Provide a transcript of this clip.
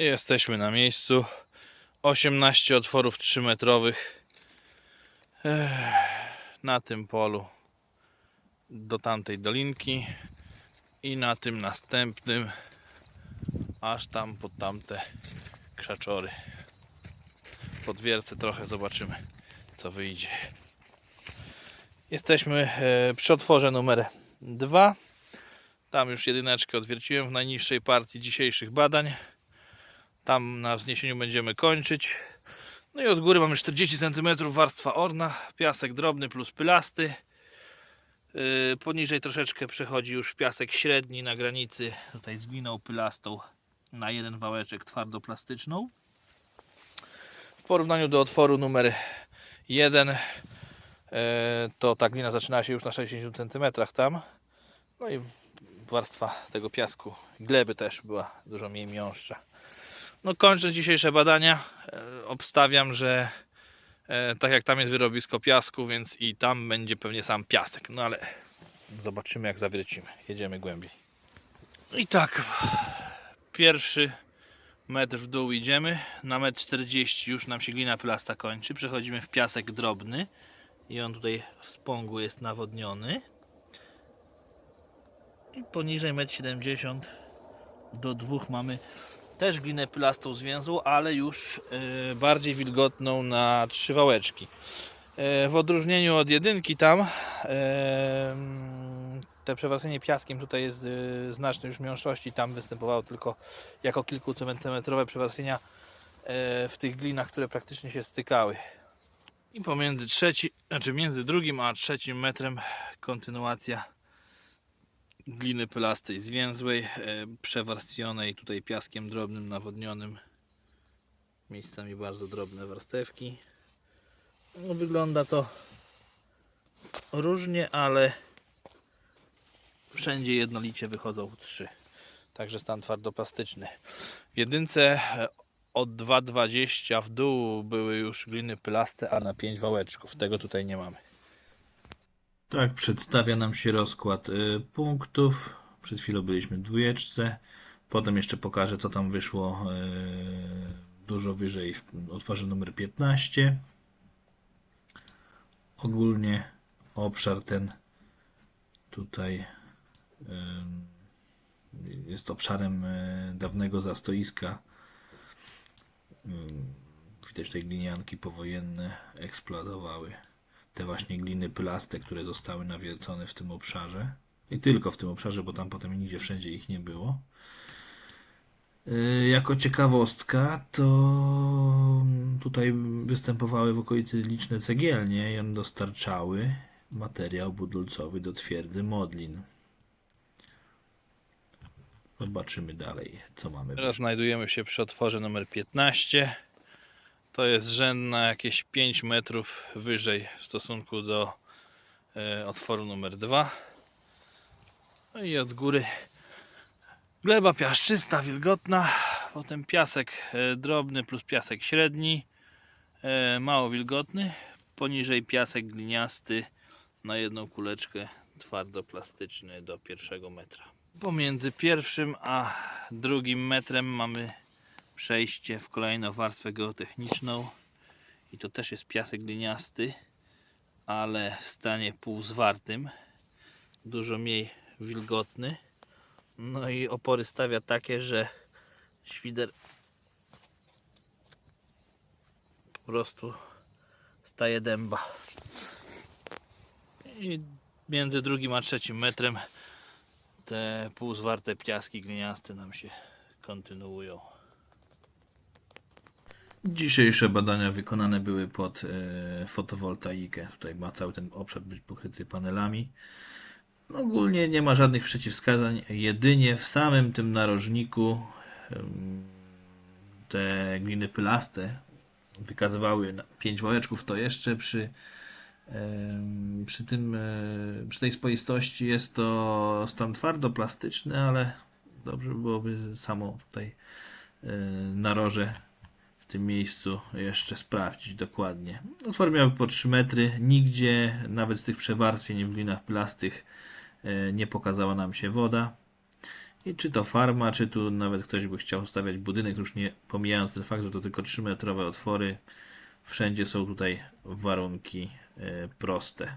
Jesteśmy na miejscu. 18 otworów 3-metrowych. Ech, Na tym polu do tamtej dolinki i na tym następnym aż tam pod tamte krzaczory. Podwiercę trochę, zobaczymy co wyjdzie. Jesteśmy e, przy otworze numer 2. Tam już jedyneczkę odwierciłem w najniższej partii dzisiejszych badań. Tam na wzniesieniu będziemy kończyć. No i od góry mamy 40 cm warstwa orna, piasek drobny plus pylasty. Yy, Poniżej troszeczkę przechodzi już piasek średni na granicy tutaj z gliną pylastą na jeden wałeczek twardoplastyczną. W porównaniu do otworu numer 1 to ta glina zaczyna się już na 60 cm tam. No i warstwa tego piasku, gleby też była dużo mniej miąższa. No kończę dzisiejsze badania. E, Obstawiam, że e, tak jak tam jest wyrobisko piasku, więc i tam będzie pewnie sam piasek. No ale zobaczymy jak zawiercimy. Jedziemy głębiej. I tak, pierwszy metr w dół idziemy. Na metr 40 już nam się glina plasta kończy. Przechodzimy w piasek drobny i on tutaj w spągu jest nawodniony. I poniżej 1,70 m do 2 mamy też glinę plastą zwięzłą, ale już e, bardziej wilgotną na trzy wałeczki. E, w odróżnieniu od jedynki tam e, mm, te przewarstwienie piaskiem tutaj jest e, znacznej już mniejszości. Tam występowało tylko jako kilkucentymetrowe przewarstwienia e, w tych glinach, które praktycznie się stykały. I pomiędzy trzeci, znaczy między drugim a trzecim metrem kontynuacja gliny pylastej zwięzłej, e, przewarstwionej tutaj piaskiem drobnym, nawodnionym. Miejscami bardzo drobne warstewki. No, wygląda to różnie, ale wszędzie jednolicie wychodzą trzy. Także stan twardoplastyczny. W jedynce e, od 2,20 w dół były już gliny pylaste, a na 5 wałeczków. Tego tutaj nie mamy. Tak, przedstawia nam się rozkład y, punktów. Przed chwilą byliśmy w dwójeczce. Potem jeszcze pokażę, co tam wyszło y, dużo wyżej w otworze numer 15. Ogólnie obszar ten tutaj y, jest obszarem dawnego zastoiska. Widać tutaj glinianki powojenne eksploatowały te właśnie gliny pylaste, które zostały nawiercone w tym obszarze. I tylko w tym obszarze, bo tam potem nigdzie wszędzie ich nie było. Yy, Jako ciekawostka, to tutaj występowały w okolicy liczne cegielnie i one dostarczały materiał budulcowy do twierdzy Modlin. Zobaczymy dalej, co mamy. Teraz znajdujemy się przy otworze numer 15. To jest rzędna jakieś 5 metrów wyżej w stosunku do e, otworu numer 2. No i od góry gleba piaszczysta, wilgotna, potem piasek e, drobny plus piasek średni, e, mało wilgotny, poniżej piasek gliniasty na jedną kuleczkę twardoplastyczny do pierwszego metra. Pomiędzy pierwszym a drugim metrem mamy przejście w kolejną warstwę geotechniczną i to też jest piasek gliniasty, ale w stanie półzwartym, dużo mniej wilgotny. No i opory stawia takie, że świder po prostu staje dęba. I między drugim a trzecim metrem te półzwarte piaski gliniaste nam się kontynuują. Dzisiejsze badania wykonane były pod e, fotowoltaikę. Tutaj ma cały ten obszar być pokryty panelami. Ogólnie nie ma żadnych przeciwwskazań, jedynie w samym tym narożniku te gliny pylaste wykazywały 5 wałeczków, to jeszcze przy, przy, tym, e, przy tej spoistości jest to stan twardoplastyczny, ale dobrze by byłoby samo tutaj e, naroże tym miejscu jeszcze sprawdzić dokładnie. Otwory miały po 3 metry, nigdzie nawet z tych przewarstwień w glinach plastych e, nie pokazała nam się woda. I czy to farma, czy tu nawet ktoś by chciał stawiać budynek, już nie pomijając ten fakt, że to tylko 3-metrowe otwory, wszędzie są tutaj warunki e, proste.